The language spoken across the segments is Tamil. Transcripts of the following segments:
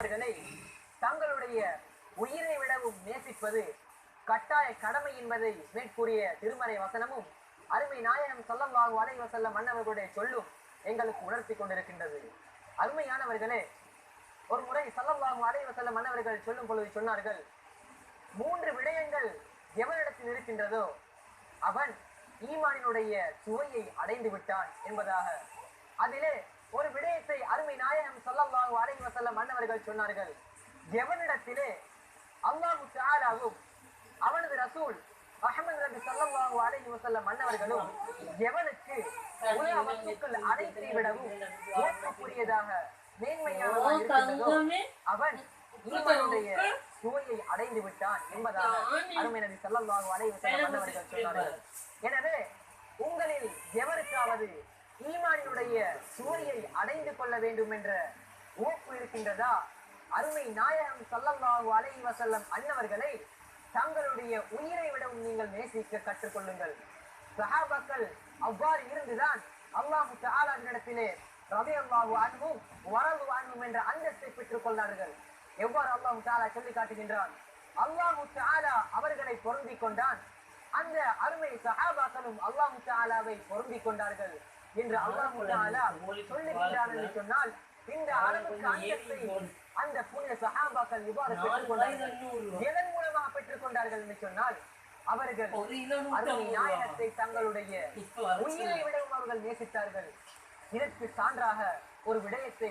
அவர்களை தங்களுடைய உயிரை விடவும் நேசிப்பது கட்டாய கடமை என்பதை மேற்கூறிய திருமறை வசனமும் அருமை நாயகம் ஸல்லல்லாஹு அலை வசல்ல மன்னவர்களுடைய சொல்லும் எங்களுக்கு உணர்த்தி கொண்டிருக்கின்றது. அருமையானவர்களே ஒரு முறை ஸல்லல்லாஹு அலைஹி வஸல்லம் மன்னவர்கள் சொல்லும் பொழுது சொன்னார்கள் மூன்று விடயங்கள் எவனிடத்தில் இருக்கின்றதோ அவன் ஈமானினுடைய சுவையை அடைந்து விட்டான் என்பதாக. அதிலே ஒரு விடயத்தை அரு மன்னவர்கள் சொன்னார்கள் எவனிடத்திலே அல்லாஹு தஆலாவும் அவனது ரசூல் அஹமது நபி ஸல்லல்லாஹு அலைஹி வஸல்லம் மன்னவர்களும் எவனுக்கு உலக வஸ்துக்கள் அனைத்தை விடவும் ஏற்புரியதாக மேன்மையானதாக அவன் ஈமானுடைய சுவையை அடைந்து விட்டான் என்பதாக அருமை நபி ஸல்லல்லாஹு அலைஹி வஸல்லம் மன்னவர்கள் சொன்னார்கள். எனவே உங்களில் எவருக்காவது ஈமானினுடைய சுவையை அடைந்து கொள்ள வேண்டும் என்ற ஊப்பு இருக்கின்றதா அருமை நாயகம் ஸல்லல்லாஹு அலைஹி வஸல்லம் அன்னவர்களை தங்களுடைய உயிரை விடவும் நீங்கள் நேசிக்க கற்றுக்கொள்ளுங்கள். சஹாபாக்கள் அவ்வாறு இருந்துதான் அல்லாஹு தஆலாவினிடத்திலே ரலியல்லாஹு அன்ஹும் வரது அன்ஹும் என்ற அந்தஸ்தை பெற்றுக் கொண்டார்கள். எவ்வாறு அல்லாஹு தஆலா சொல்லி காட்டுகின்றான்? அல்லாஹு தஆலா அவர்களை பொருந்திக் கொண்டான். அந்த அருமை சஹாபாக்களும் அல்லாஹு தஆலாவை பொருந்திக் கொண்டார்கள் என்று அல்லாஹு தஆலா சொல்லுகின்றான் என்று சொன்னால் இந்த அளவுக்கு அந்தஸ்தை அந்த புனித சஹாபாக்கள் இவ்வாறு பெற்றுக் கொண்டார்கள் எதன் மூலமாக பெற்றுக் கொண்டார்கள் என்று சொன்னால் அவர்கள் அருமை நாயகத்தை தங்களுடைய உயிரை விடவும் அவர்கள் நேசித்தார்கள். இதற்கு சான்றாக ஒரு விடயத்தை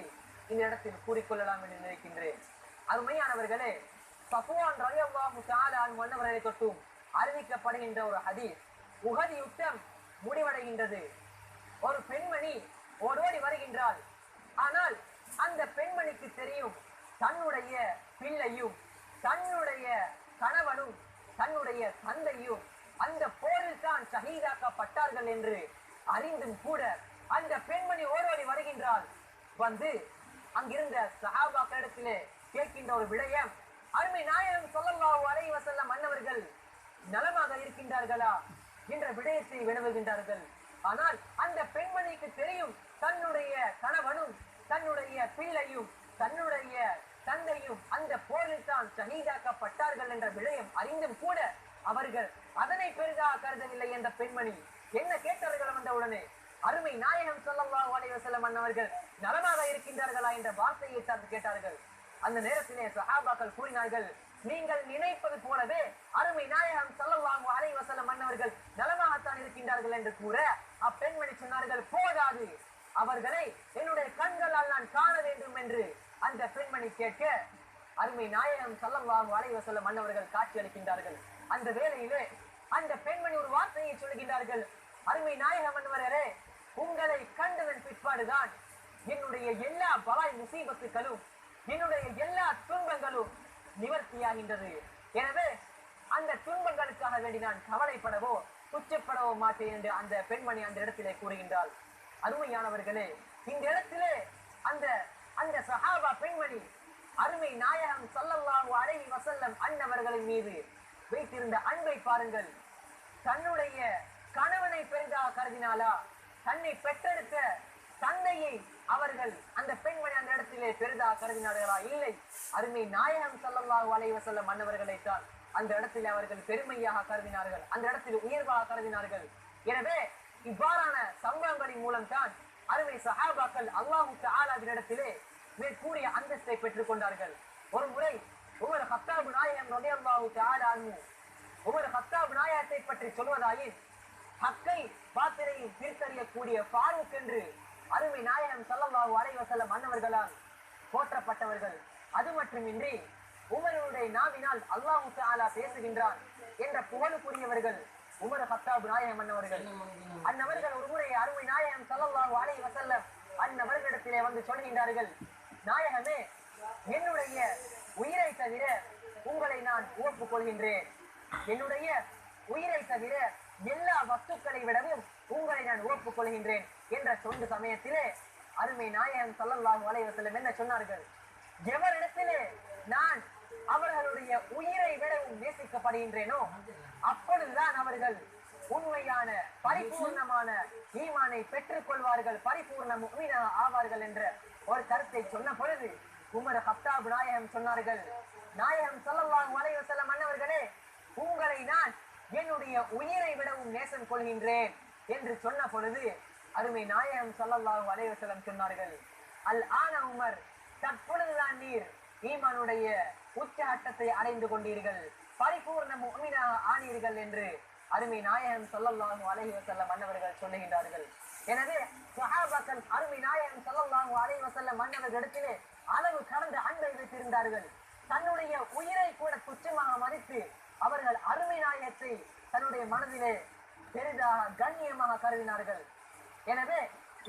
இந்த இடத்தில் கூறிக்கொள்ளலாம் என்று நினைக்கின்றேன். அருமையானவர்களே ரலியல்லாஹு தஆலா அன்ஹு மன்னவர்களை தொட்டும் அறிவிக்கப்படுகின்ற ஒரு ஹதீஸ் உஹது யுத்தம் முடிவடைகின்றது. ஒரு பெண்மணி ஓடோடி வருகின்றாள். ஆனால் அந்த பெண்மணிக்கு தெரியும் தன்னுடைய பிள்ளையும் தன்னுடைய கணவனும் தன்னுடைய தந்தையும் அந்த போரில் தான் சகிதாக்கப்பட்டார்கள் என்று அறிந்தும் கூட அந்த பெண்மணி ஓடோடி வருகின்றாள். வந்து அங்கிருந்த சஹாபாக்களிடத்திலே கேட்கின்ற ஒரு விடயம் அருமை நாயகம் ஸல்லல்லாஹு அலை வஸல்லம் மன்னவர்கள் நலமாக இருக்கின்றார்களா என்ற விடயத்தை வினவுகின்றார்கள். ஆனால் அந்த பெண்மணிக்கு தெரியும் தன்னுடைய கணவனும் தன்னுடைய பிள்ளையும் தன்னுடைய தந்தையும் அந்த போரில் தான் ஷஹீதாக்கப்பட்டார்கள் என்ற விடயம் அறிந்தும் கூட அவர்கள் அதனை பெரிதாக கருதவில்லை என்ற பெண்மணி. என்ன கேட்டார்கள் வந்தவுடனே அருமை நாயகம் ஸல்லல்லாஹு அலைஹி வஸல்லம் அன்னவர்கள் நலமாக இருக்கின்றார்களா என்ற வார்த்தையை சார்ந்து கேட்டார்கள். அந்த நேரத்திலே சஹாபாக்கள் கூறினார்கள் நீங்கள் நினைப்பது போலவே அருமை நாயகம் ஸல்லல்லாஹு அலைஹி வஸல்லம் அன்னவர்கள் நலமாகத்தான் இருக்கின்றார்கள் என்று கூற அப்பெண்மணி சொன்னார்கள் போதாது. அவர்களை என்னுடைய கண்களால் நான் காண வேண்டும் என்று அந்த பெண்மணி கேட்க அருமை நாயகம் ஸல்லல்லாஹு அலைவ செல்ல மன்னவர்கள் காட்சி அளிக்கின்றார்கள். அந்த வேளையிலே அந்த பெண்மணி ஒரு வார்த்தையை சொல்கின்றார்கள் அருமை நாயக மன்னவரே உங்களை கண்டதன் பிற்பாடுதான் என்னுடைய எல்லா பலாய் முசீபத்துகளும் என்னுடைய எல்லா துன்பங்களும் நிவர்த்தியாகின்றது. எனவே அந்த துன்பங்களுக்காக வேண்டி நான் கவலைப்படவோ குச்சப்படவோ மாட்டேன் என்று அந்த பெண்மணி அந்த இடத்திலே கூறுகின்றாள். அருமையானவர்களே இந்த இடத்திலே அந்த அந்த சஹாபா பெண்மணி அருமை நாயகம் சல்லல்லாஹு அலைஹி வசல்லம் அன்னவர்களின் மீது வைத்திருந்த அன்பை பாருங்கள். தன்னுடைய கணவனை பெரிதாக கருதினாலா? தன்னை பெற்றெடுத்த தந்தையை அவர்கள் அந்த பெண்மணி அந்த இடத்திலே பெரிதாக கருதினார்களா? இல்லை. அருமை நாயகம் சல்லல்லாஹு அலைஹி வசல்லம் அன்னவர்களை தான் அந்த இடத்திலே அவர்கள் பெருமையாக கருதினார்கள். அந்த இடத்தில் உயர்வாக கருதினார்கள். எனவே இவ்வாறான சம்பவங்களின் மூலம் தான் அருமை சஹாபாக்கள் அல்லாஹு இடத்திலே மேற்கூறிய அந்தஸ்தை பெற்றுக் கொண்டார்கள். ஒரு முறை உமர் ஹத்தாபு நாயகம் ரலியல்லாஹு தஆலா உமர் ஹத்தாபு நாயகத்தை பற்றி சொல்வதாயின் ஹக்கை பாத்திரையும் பிரித்தறியக்கூடிய ஃபாரூக் என்று அருமை நாயகம் ஸல்லல்லாஹு அலைவசல்ல மன்னவர்களால் போற்றப்பட்டவர்கள். அது மட்டுமின்றி உமருடைய நாவினால் அல்லாஹு ஆலா பேசுகின்றான் என்ற புகழுக்குரியவர்கள் உமர் ஹத்தாப் நாயகம் அன்னவர்கள் அன்னவர்கள் ஒரு முறை அருமை நாயகம் ஸல்லல்லாஹு அலைஹி வஸல்லம் அன்னவர்களிடத்திலே வந்து சொல்கின்றார்கள் நாயகமே என்னுடைய உயிரை தவிர உங்களை நான் ஒப்புக் கொள்கின்றேன். என்னுடைய உயிரை தவிர எல்லா வஸ்துக்களை விடவும் உங்களை நான் ஒப்புக் கொள்கின்றேன் என்ற சொந்த சமயத்திலே அருமை நாயகம் ஸல்லல்லாஹு அலைஹி வஸல்லம் என்ன சொன்னார்கள் எவரிடத்திலே நான் அவர்களுடைய உயிரை விடவும் நேசிக்கப்படுகின்றேனோ அப்பொழுதுதான் அவர்கள் உண்மையான பரிபூர்ணமான ஈமானை பெற்றுக் கொள்வார்கள் பரிபூர்ண ஆவார்கள் என்ற ஒரு கருத்தை சொன்ன பொழுது உமர் ஹப்தாப் நாயகம் சொன்னார்கள் நாயகம் ஸல்லல்லாஹு அலைஹி செல்ல அன்னவர்களே உங்களை நான் என்னுடைய உயிரை விடவும் நேசம் கொள்கின்றேன் என்று சொன்ன பொழுது அருமை நாயகம் ஸல்லல்லாஹு அலைஹி செல்லம் சொன்னார்கள் அல் ஆன உமர் தற்பொழுதுதான் நீர் ஈமானுடைய உச்சாட்டத்தை அடைந்து கொண்டீர்கள். பரிபூர்ண முஃமினாக ஆனீர்கள் என்று அருமை நாயகம் ஸல்லல்லாஹு அலைஹி செல்ல மன்னவர்கள் சொல்லுகின்றார்கள். எனவே சஹாபாக்கள் அருமை நாயகம் ஸல்லல்லாஹு அலைஹி மன்னவர்கள் மன்னவர்களிடத்திலே அளவு கடந்த அன்பை வைத்திருந்தார்கள். தன்னுடைய உயிரை கூட துச்சமாக மதித்து அவர்கள் அருமை நாயகத்தை தன்னுடைய மனதிலே பெரிதாக கண்ணியமாக கருதினார்கள். எனவே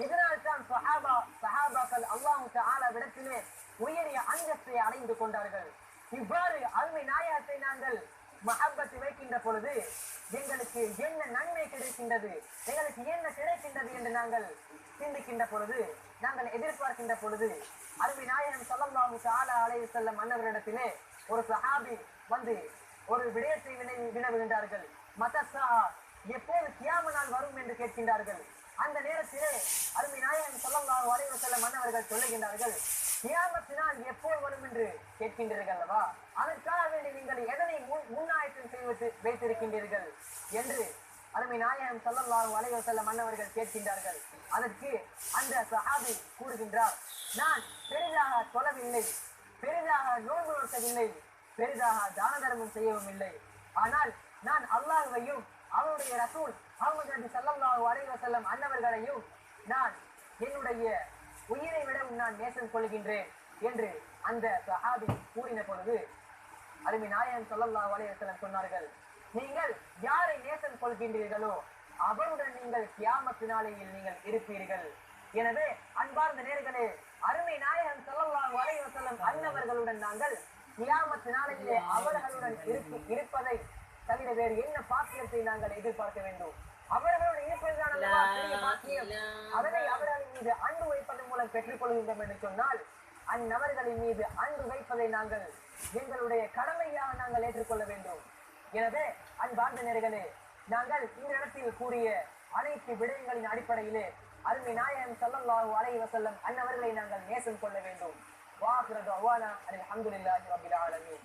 இதனால் தான் சஹாபா சஹாபாக்கள் அல்லாஹு தஆலா விடத்திலே உயரிய அந்தஸ்தை அடைந்து கொண்டார்கள். இவ்வாறு அருமை நாயகத்தை நாங்கள் மஹப்பத்து வைக்கின்ற பொழுது எங்களுக்கு என்ன நன்மை கிடைக்கின்றது எங்களுக்கு என்ன கிடைக்கின்றது என்று நாங்கள் சிந்திக்கின்ற பொழுது நாங்கள் எதிர்பார்க்கின்ற பொழுது அருமை நாயகம் ஸல்லல்லாஹு சாலா அலைவு செல்ல மன்னவரிடத்திலே ஒரு சஹாபி வந்து ஒரு விடயத்தை வினை வினவுகின்றார்கள். மதசா எப்போது கியாம நாள் வரும் என்று கேட்கின்றார்கள்? அந்த நேரத்திலே அருமை நாயகம் ஸல்லல்லாஹு அலைவு செல்ல மன்னவர்கள் சொல்லுகின்றார்கள் கியாமத்து நாள் வரும் என்று கேட்கின்றீர்கள் அல்லவா அதற்காக வேண்டி நீங்கள் எதனை முன் முன்னாயத்தம் செய்வது வைத்திருக்கின்றீர்கள் என்று அருமை நாயகம் சொல்லலாம் அலைஹி செல்ல மன்னவர்கள் கேட்கின்றார்கள். அதற்கு அந்த சஹாபி கூறுகின்றார் நான் பெரிதாக தொழவில்லை பெரிதாக நோன்பு நோக்கவில்லை பெரிதாக தான தர்மம் செய்யவும் இல்லை. ஆனால் நான் அல்லாஹ்வையும் அவருடைய ரசூல் அஹ்மது நபி ஸல்லல்லாஹு அலைஹி வஸல்லம் அன்னவர்களையும் நான் என்னுடைய உயிரை விடவும் நான் நேசம் கொள்கின்றேன் என்று அந்த சஹாபி கூறின பொழுது அருமை நாயகம் ஸல்லல்லாஹு அலைஹி வஸல்லம் சொன்னார்கள் நீங்கள் யாரை நேசம் கொள்கின்றீர்களோ அவருடன் நீங்கள் கியாமத்து நாளையில் நீங்கள் இருப்பீர்கள். எனவே அன்பார்ந்த நேர்களே அருமை நாயகம் ஸல்லல்லாஹு அலைஹி வஸல்லம் அன்னவர்களுடன் நாங்கள் கியாமத்து நாளையிலே அவர்களுடன் இருப்பி இருப்பதை தவிர வேறு என்ன பாக்கியத்தை நாங்கள் எதிர்பார்க்க வேண்டும்? அவர்களுடன் இருப்பதுதான் அதனை பெற்றுக்கொள்கின்றோம் என்று சொன்னால் அந்நபர்களின் மீது அன்பு வைப்பதை நாங்கள் எங்களுடைய கடமையாக நாங்கள் ஏற்றுக்கொள்ள வேண்டும். எனவே அன்பார்ந்த நேர்களே நாங்கள் இந்த இடத்தில் கூறிய அனைத்து விடயங்களின் அடிப்படையிலே அருமை நாயகம் சல்லல்லாஹு அலைஹி வசல்லம் அன்னவர்களை நாங்கள் நேசம் கொள்ள வேண்டும். வாஹிர அவ்வானா அல்ஹம்துலில்லாஹி ரபில் ஆலமீன்.